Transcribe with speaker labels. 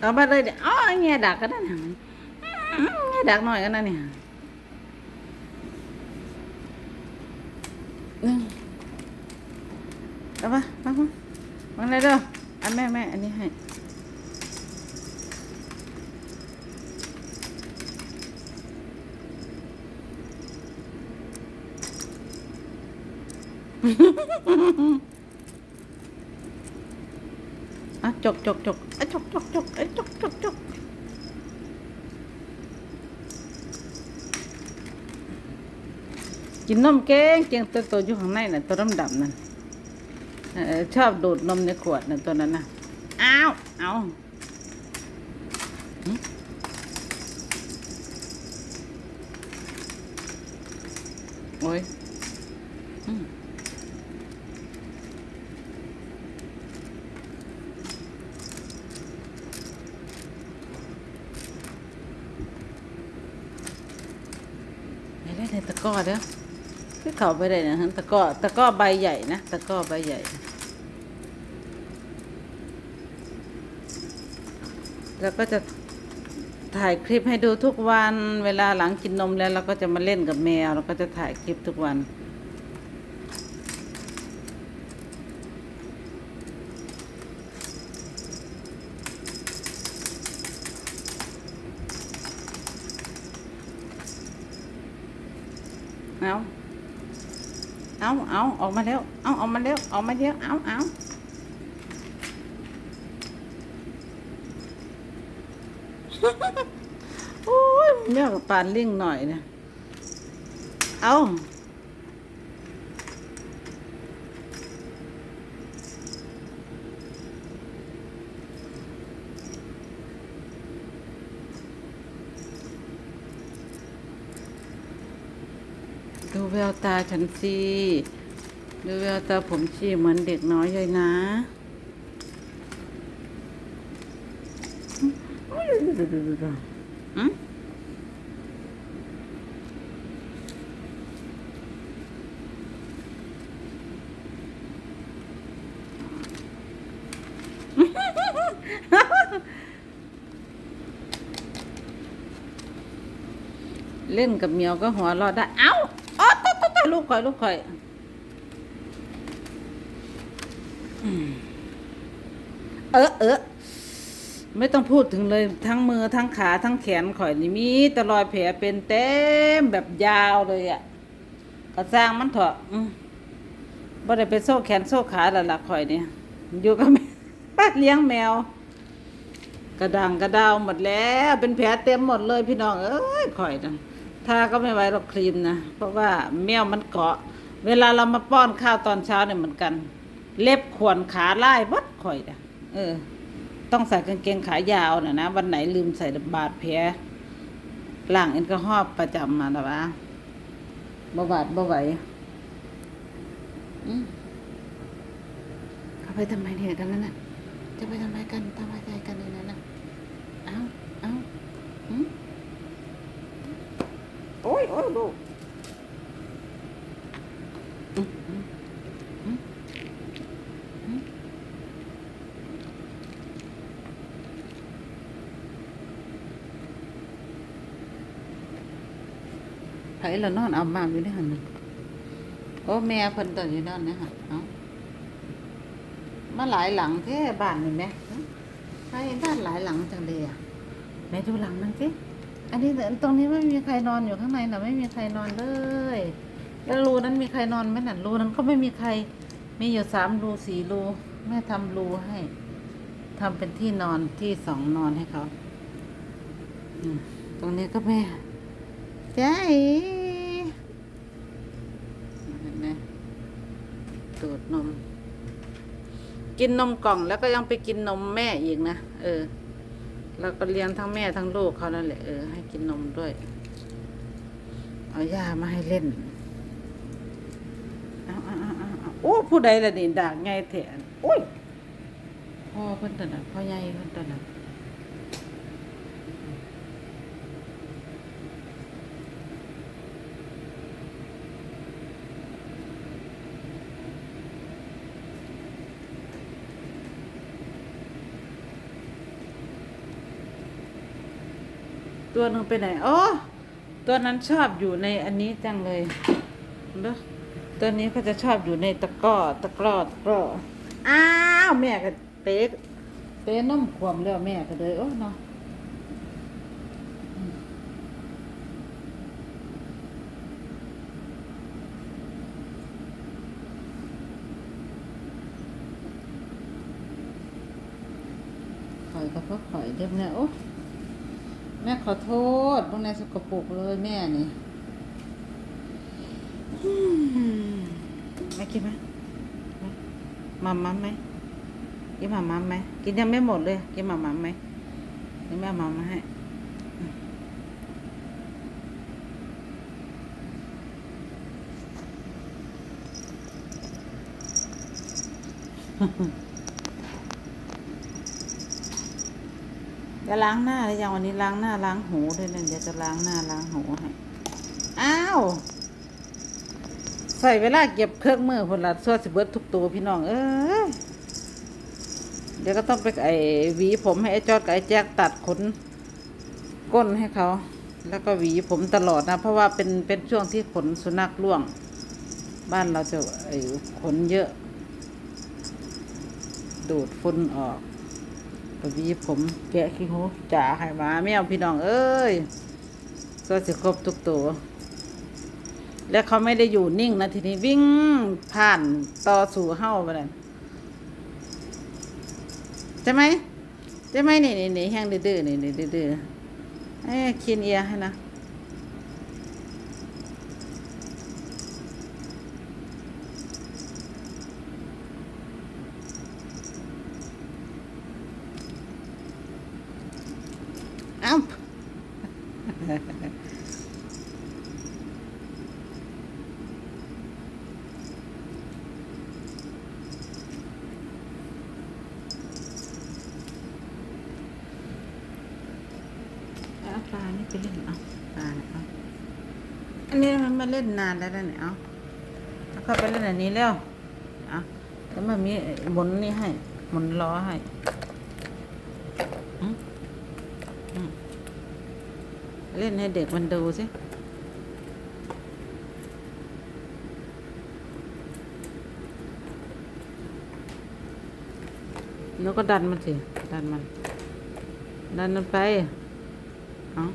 Speaker 1: เอามาเลยเดี๋ยวอ๋อเงี้ยดักก็ได้นะเงี้ยดักหน่อยก็ได้เนี่ยอืมเอามามามามาเลยเด้ออันแม่แม่อันนี้ให้อ่ะจกจกจกอะจกจกจกอะจกจกจกกินนมเก่งเก่งตัวตัวอยู่ข้างในน่ะตัวดำดำๆนั่นเอ่อชอบดูดนมในขวดน่ะตัวนั้นน่ะอ้าวเอาหึโอ้ยอืม ได้เลยตะก้อเด้อคือเขาไปได้นะฮะตะก้อตะก้อใบใหญ่นะตะก้อใบใหญ่ แล้วก็จะถ่ายคลิปให้ดูทุกวัน เวลาหลังกินนมแล้วเราก็จะมาเล่นกับแมวเราก็จะถ่ายคลิปทุกวัน เอาเอาเอาออกมาแล้ว เอาออกมาแล้ว ออกมาแล้ว เอาเอาโอ้ยเนื้อกปานลิ่งหน่อยนะเอา ดูแววตาฉันสิดูแววตาผมชีเหมือนเด็กน้อยเลยนะอืมเล่นกับเหมียวก็หัวเราะได้ เอ้าอ๋อตะตะตะ ลูกข่อยลูกข่อยเออเออไม่ต้องพูดถึงเลยทั้งมือทั้งขาทั้งแขนข่อยนี่มีแตรอยแผลเป็นเต็มแบบยาวเลยอะ่ะกระซ้างมันเถอะอืมบ่ได้ไปโซ่แขนโซ่ขาแล้วล่ะข่อยเนี่ยอยู่กับแม่เลี้ยงแมว กระดังกระดาวหมดแล้ว เป็นแผลเต็มหมดเลยพี่น้องเอ้ยข่อยนะถ้าก็ไม่ไหวหรอกครีมนะ เพราะว่าแมวมันเกาะ เวลาเรามาป้อนข้าวตอนเช้าเนี่ยเหมือนกัน เล็บขวนขาไล่วัดข่อยนะเออ ต้องใส่กางเกงขายาวน่ะนะวันไหนลืมใส่บาดแผลล้างแอลกอฮอล์ประจำมาแต่ว่าบ่บาดบ่ไหวเขาไปทำไมเนี่ยกันนั่นน่ะจะไปทำไมกันทำไมใจกันในนั้นน่ะเอาเอาหืม โอ้ยโอ้ยลูกอืมอืมอืมอืมไผละนอนเอามากอยู่ในหันน่ะโอ้แม่เพิ่นต อนอยู่นอนเนี่ยฮะเอามาหลายหลังแค่บ้านนี่แหม่ฮะใครบ้านหลายหลังจังเลยอะแม่ดูหลังนั่นสิอันนี้ตรงนี้ไม่มีใครนอนอยู่ข้างในน่ะไม่มีใครนอนเลยแล้วรูนั้นมีใครนอนไหมน่ะรูนั้นก็ไม่มีใคร มีอยู่สามรูสี่รูแม่ทำรูให้ทำเป็นที่นอนที่สองนอนให้เขาอืมตรงนี้ก็แม่ใจเห็นไหมตูดนม กินนมกล่องแล้วก็ยังไปกินนมแม่อีกนะเออ แล้วก็เลี้ยงทั้งแม่ทั้งลูกเขานั่นแหละเออให้กินนมด้วย เอายามาให้เล่นเอาเอาเอาเอาโอ้ผู้ใดล่ะนี่ดากไงแถนโอ้ยพ่อเพิ่นตวน่ะพ่อใหญ่เพิ่นตวน่ะ ตัวหนึ่งไปไหนอ๋อตัวนั้นชอบอยู่ในอันนี้จังเลยเด้อตัวนี้เขาจะชอบอยู่ในตะกร้อตะกร้อตะกร้ออ้าวแม่ก็เตะเตะน้มขวมแล้วแม่ก็เลยโอ้เนาะข่อยกับพ่อข่อยเด็บเนี่ยโอ้ แม่ขอโทษบางในสกปรกเลยแม่นี่แม่กินไหมมามัมไหมกินมามัมไหมกินยังไม่หมดเลย กินมามัมไหมนี่แม่เอามามาให้ จะล้างหน้าหรือยังวันนี้ล้างหน้าล้างหูด้วยนะเดี๋ยวจะล้างหน้าล้างหูให้อ้าวใส่เวลาเก็บเครื่องมือพนละส่วนสิเบิดทุกตัวพี่น้องเอ้ยเดี๋ยวก็ต้องไปไอ้หวีผมให้ไอ้จอดกับไอ้แจ๊กตัดขนก้นให้เขา แล้วก็หวีผมตลอดนะ เพราะว่าเป็นเป็นช่วงที่ขนสุนัขร่วง บ้านเราจะไอ้ขนเยอะ ดูดฝุ่นออก ปวีผมแกะขี้หูจ่าให้มาแมวพี่น้องเอ้ยก็สิครบทุกตัว แล้วเขาไม่ได้อยู่นิ่งนะทีนี้วิ่งผ่านต่อสู่เฮ้าไปเลยใช่ไหมใช่ไหมนี่นี่นี่แห้งดื้อๆนี่นี่ดื้อๆเอ้คินเอียให้นะเอ้า เอาปลา นี่ไปเล่นเอาปลาเนี่ยเอาอันนี้มันมาเล่นนานแล้วนะเนี่ยเอาเข้าไปเล่นอันนี้แล้วเอาแล้วมันมีหมุนนี่ให้หมุนล้อให้เล่นให้เด็กมันดูสิแล้วก็ดันมันสิ ดันมัน ดันมันไป Huh?